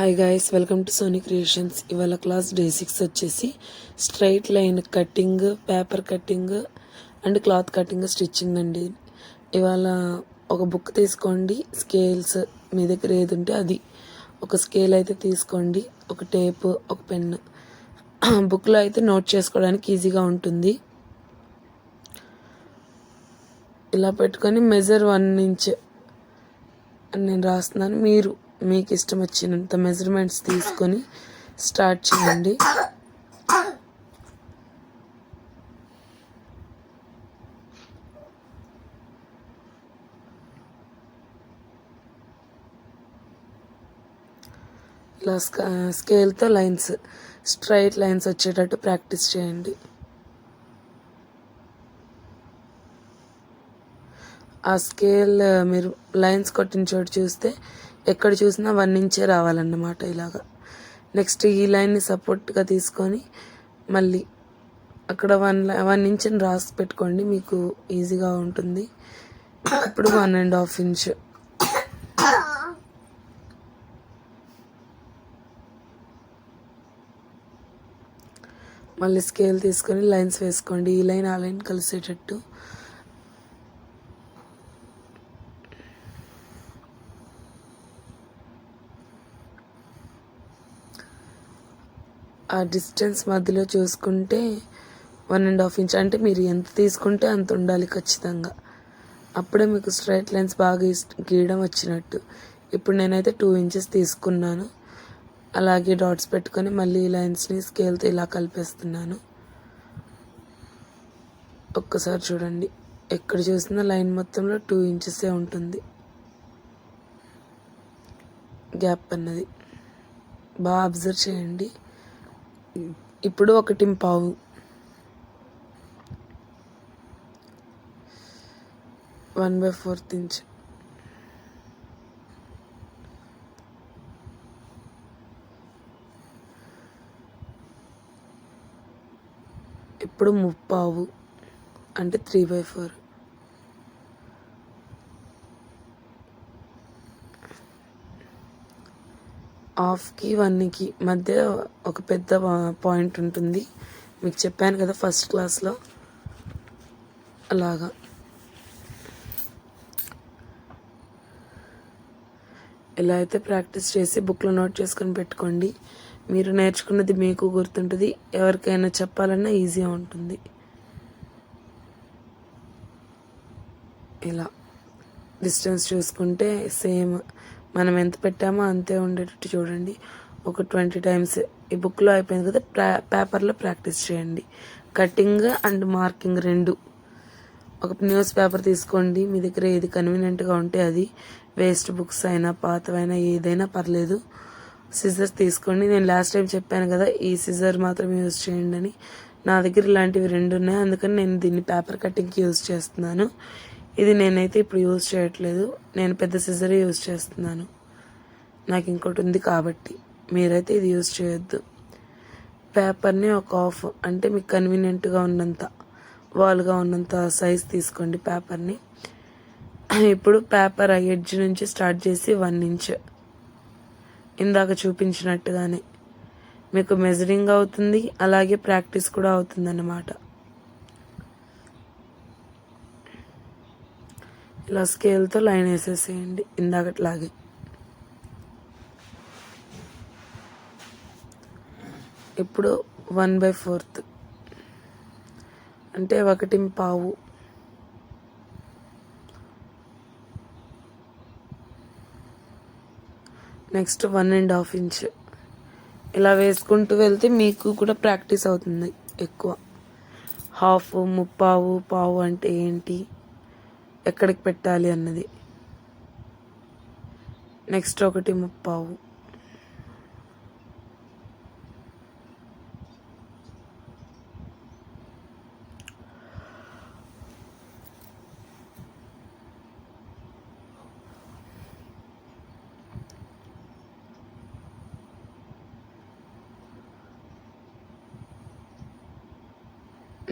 Hi guys welcome to Sony creations ఇవాళ class day six వచ్చేసి straight line cutting paper cutting and cloth cutting stitching అండి. ఇవాళ ఒక book తీసుకోండి. Scales మీ దగ్గర ఏది ఉంటే అది. ఒక స్కేల్ అయితే తీసుకోండి. ఒక టేప్ ఒక పెన్ బుక్లో అయితే నోట్ చేసుకోవడానికి ఈజీగా ఉంటుంది. ఇలా పెట్టుకొని మెజర్ వన్ ఇంచ్ అని నేను రాస్తున్నాను. మీరు మీకు ఇష్టం వచ్చినంత మెజర్మెంట్స్ తీసుకొని స్టార్ట్ చేయండి. ఇలా స్కేల్తో లైన్స్ స్ట్రైట్ లైన్స్ వచ్చేటట్టు ప్రాక్టీస్ చేయండి. ఆ స్కేల్ మీరు లైన్స్ కొట్టిన చోటు చూస్తే ఎక్కడ చూసినా వన్ ఇంచే రావాలన్నమాట ఇలాగా. నెక్స్ట్ ఈ లైన్ని సపోర్ట్గా తీసుకొని మళ్ళీ అక్కడ వన్ వన్ ఇంచ్ని రాసి పెట్టుకోండి మీకు ఈజీగా ఉంటుంది. ఇప్పుడు వన్ అండ్ హాఫ్ ఇంచ్ మళ్ళీ స్కేల్ తీసుకొని లైన్స్ వేసుకోండి. ఈ లైన్ ఆ లైన్ కలిసేటట్టు ఆ డిస్టెన్స్ మధ్యలో చూసుకుంటే వన్ అండ్ హాఫ్ ఇంచ్. అంటే మీరు ఎంత తీసుకుంటే అంత ఉండాలి ఖచ్చితంగా. అప్పుడే మీకు స్ట్రైట్ లైన్స్ బాగా గీయడం వచ్చినట్టు. ఇప్పుడు నేనైతే టూ ఇంచెస్ తీసుకున్నాను. అలాగే డాట్స్ పెట్టుకొని మళ్ళీ ఈ లైన్స్ని స్కేల్తో ఇలా కలిపేస్తున్నాను. ఒక్కసారి చూడండి. ఎక్కడ చూసినా లైన్ మొత్తంలో టూ ఇంచెసే ఉంటుంది. గ్యాప్ అన్నది. బాగా అబ్జర్వ్ చేయండి. ఇప్పుడు ఒకటి పావు. వన్ బై ఫోర్త్ ఇంచ్ ఇప్పుడు ముప్పావు. అంటే త్రీ బై ఫోర్ హాఫ్కి వన్కి మధ్య ఒక పెద్ద పాయింట్ ఉంటుంది. మీకు చెప్పాను కదా ఫస్ట్ క్లాస్లో అలాగా. ఇలా అయితే ప్రాక్టీస్ చేసి బుక్లో నోట్ చేసుకొని పెట్టుకోండి మీరు నేర్చుకున్నది మీకు గుర్తుంటుంది. ఎవరికైనా చెప్పాలన్నా ఈజీగా ఉంటుంది. ఇలా. డిస్టెన్స్ చూసుకుంటే సేమ్ మనం ఎంత పెట్టామో అంతే ఉండేటట్టు చూడండి. ఒక ట్వంటీ టైమ్స్ ఈ బుక్లో అయిపోయింది కదా ప్రా పేపర్లో ప్రాక్టీస్ చేయండి. కటింగ్ అండ్ మార్కింగ్ రెండు. ఒక న్యూస్ పేపర్ తీసుకోండి. మీ దగ్గర ఏది కన్వీనియంట్గా ఉంటే అది. వేస్ట్ బుక్స్ అయినా పాతవైనా ఏదైనా పర్లేదు. సిజర్ తీసుకోండి. నేను లాస్ట్ టైం చెప్పాను కదా ఈ సిజర్ మాత్రం యూజ్ చేయండి అని. నా దగ్గర ఇలాంటివి రెండు ఉన్నాయి. అందుకని నేను దీన్ని పేపర్ కటింగ్కి యూజ్ చేస్తున్నాను. ఇది నేనైతే ఇప్పుడు యూజ్ చేయట్లేదు. నేను పెద్ద సిజరే యూజ్ చేస్తున్నాను. నాకు ఇంకోటి ఉంది కాబట్టి మీరైతే ఇది యూజ్ చేయొద్దు. పేపర్ని ఒక ఆఫ్ అంటే మీకు కన్వీనియంట్గా ఉన్నంత వాల్గా ఉన్నంత సైజ్ తీసుకోండి పేపర్ని ఇప్పుడు పేపర్ ఎడ్జ్ నుంచి స్టార్ట్ చేసి వన్ ఇంచ్ ఇందాక చూపించినట్టుగానే మీకు మెజరింగ్ అవుతుంది అలాగే ప్రాక్టీస్ కూడా అవుతుంది ఇలా స్కేల్తో లైన్ వేసేసేయండి. ఇందాకట్లాగే. ఇప్పుడు వన్ బై ఫోర్త్. అంటే ఒకటి పావు. Next one and half inch. ఇలా వేసుకుంటూ వెళ్తే మీకు కూడా ప్రాక్టీస్ అవుతుంది ఎక్కువ. హాఫ్ ముప్పావు పావు అంటే ఏంటి? ఎక్కడికి పెట్టాలి అన్నది. నెక్స్ట్ ఒకటి ముప్పావు.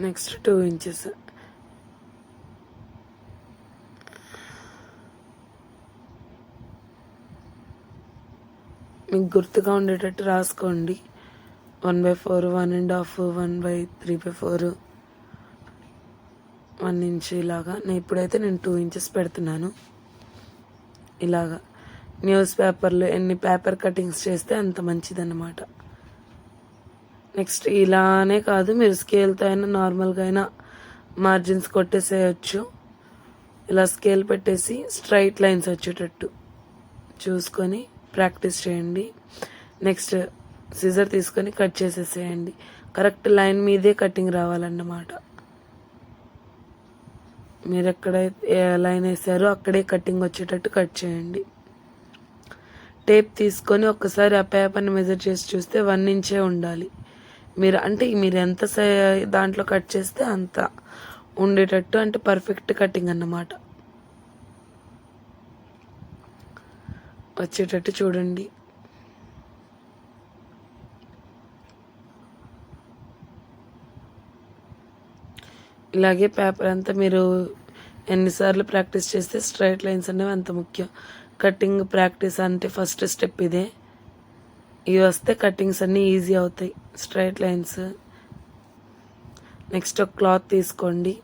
Next two inches. మీకు గుర్తుగా ఉండేటట్టు రాసుకోండి. One by four one and half one by three by four one inch ఇలాగా. నేను ఇప్పుడైతే నేను టూ ఇంచెస్ పెడుతున్నాను. ఇలాగా. న్యూస్ పేపర్లు ఎన్ని పేపర్ కటింగ్స్ చేస్తే అంత మంచిదన్నమాట. నెక్స్ట్ ఇలానే కాదు మీరు స్కేల్తో అయినా నార్మల్గా అయినా మార్జిన్స్ కొట్టేసేయచ్చు. ఇలా స్కేల్ పెట్టేసి స్ట్రైట్ లైన్స్ వచ్చేటట్టు. చూసుకొని ప్రాక్టీస్ చేయండి. నెక్స్ట్ సిజర్ తీసుకొని కట్ చేసేసేయండి. కరెక్ట్ లైన్ మీదే కటింగ్ రావాలన్నమాట. మీరు ఎక్కడైతే లైన్ వేసారో అక్కడే కటింగ్ వచ్చేటట్టు కట్ చేయండి. టేప్ తీసుకొని ఒక్కసారి ఆ పేపర్ని మెజర్ చేసి చూస్తే వన్ ఇంచే ఉండాలి. మీరు అంటే మీరు ఎంత సై- దాంట్లో కట్ చేస్తే అంత ఉండేటట్టు అంటే పర్ఫెక్ట్ కటింగ్ అన్నమాట. వచ్చేటట్టు చూడండి. ఇలాగే పేపర్ అంతా మీరు ఎన్నిసార్లు ప్రాక్టీస్ చేస్తే స్ట్రైట్ లైన్స్ అనేవి అంత ముఖ్యం. కటింగ్ ప్రాక్టీస్ అంటే ఫస్ట్ స్టెప్ ఇదే. ఇవి వస్తే కటింగ్స్ అన్నీ ఈజీ అవుతాయి. స్ట్రైట్ లైన్స్ నెక్స్ట్ ఒక క్లాత్ తీసుకోండి.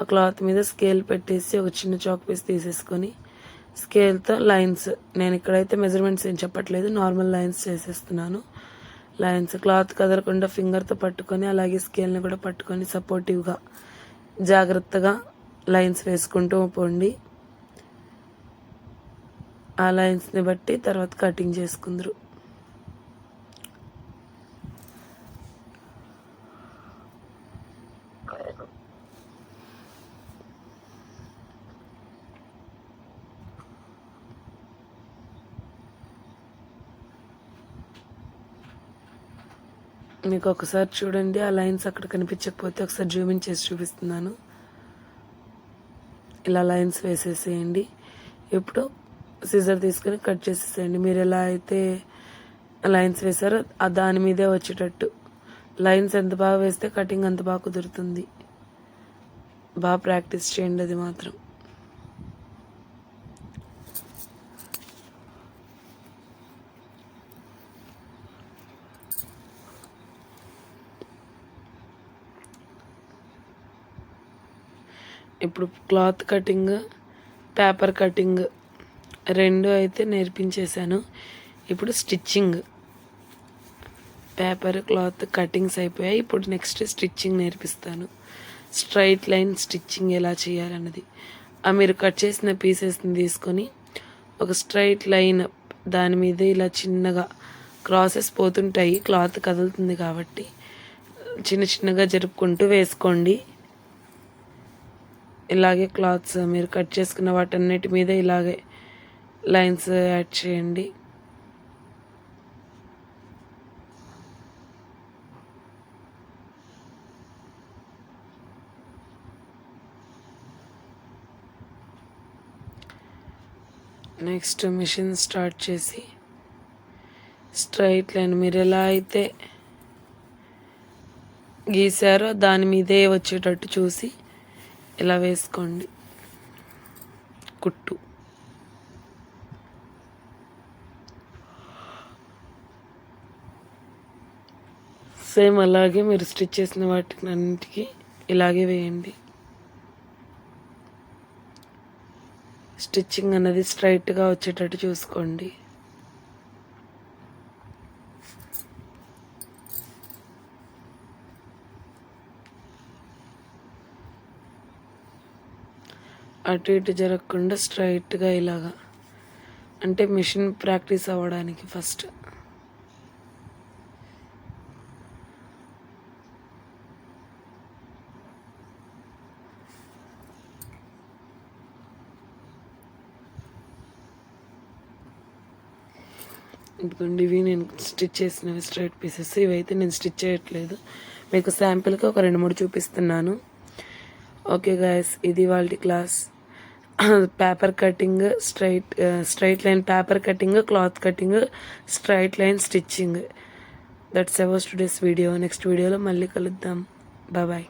ఆ క్లాత్ మీద స్కేల్ పెట్టేసి ఒక చిన్న చాక్ పీస్ తీసేసుకొని స్కేల్తో లైన్స్. నేను ఇక్కడైతే మెజర్మెంట్స్ ఏం చెప్పట్లేదు. నార్మల్ లైన్స్ చేసేస్తున్నాను. లైన్స్ క్లాత్ కదలకుండా ఫింగర్తో పట్టుకొని అలాగే స్కేల్ని కూడా పట్టుకొని సపోర్టివ్గా జాగ్రత్తగా లైన్స్ వేసుకుంటూ పోండి. ఆ లైన్స్ని బట్టి తర్వాత కటింగ్ చేసుకుందరు. మీకు ఒకసారి చూడండి ఆ లైన్స్ అక్కడ కనిపించకపోతే ఒకసారి జూమింగ్ చేసి చూపిస్తున్నాను. ఇలా లైన్స్ వేసేసేయండి. ఇప్పుడు సిజర్ తీసుకొని కట్ చేసేసేయండి. మీరు ఎలా అయితే లైన్స్ వేసారో ఆ దాని మీదే వచ్చేటట్టు. లైన్స్ ఎంత బాగా వేస్తే కటింగ్ అంత బాగా కుదురుతుంది. బాగా ప్రాక్టీస్ చేయండి అది మాత్రం. ఇప్పుడు క్లాత్ కటింగ్ పేపర్ కటింగ్ రెండు అయితే నేర్పించేశాను. ఇప్పుడు స్టిచ్చింగ్. పేపర్ క్లాత్ కటింగ్స్ అయిపోయాయి. ఇప్పుడు నెక్స్ట్ స్టిచ్చింగ్ నేర్పిస్తాను. స్ట్రైట్ లైన్ స్టిచ్చింగ్ ఎలా చేయాలన్నది. ఆ మీరు కట్ చేసిన పీసెస్ని తీసుకొని ఒక స్ట్రైట్ లైన్ దాని మీద ఇలా చిన్నగా క్రాసెస్ పోతుంటాయి. క్లాత్ కదులుతుంది కాబట్టి చిన్న చిన్నగా జరుపుకుంటూ వేసుకోండి. ఇలాగే క్లాత్స్ మీరు కట్ చేసుకున్న వాటన్నిటి మీద ఇలాగే లైన్స్ యాడ్ చేయండి. నెక్స్ట్ మిషన్ స్టార్ట్ చేసి స్ట్రైట్ లైన్ మీరు ఎలా అయితే గీసారో దాని మీదే వచ్చేటట్టు చూసి ఇలా వేసుకోండి. కుట్టు. సేమ్ అలాగే మీరు స్టిచ్ చేసిన వాటికి అన్నిటికీ ఇలాగే వేయండి. స్టిచ్చింగ్ అనేది స్ట్రైట్గా వచ్చేటట్టు చూసుకోండి. అటు ఇటు జరగకుండా స్ట్రైట్గా ఇలాగా. అంటే మిషన్ ప్రాక్టీస్ అవ్వడానికి ఫస్ట్. ఇదిగోండి ఇవి నేను స్టిచ్ చేసినవి స్ట్రైట్ పీసెస్. ఇవైతే నేను స్టిచ్ చేయట్లేదు. మీకు శాంపిల్కి ఒక రెండు మూడు చూపిస్తున్నాను. ఓకే గాయస్ ఇది వాళ్ళ class. Paper cutting straight straight line paper cutting cloth cutting straight line stitching that's ours today's video next వీడియోలో మళ్ళీ కలుద్దాం. బాయ్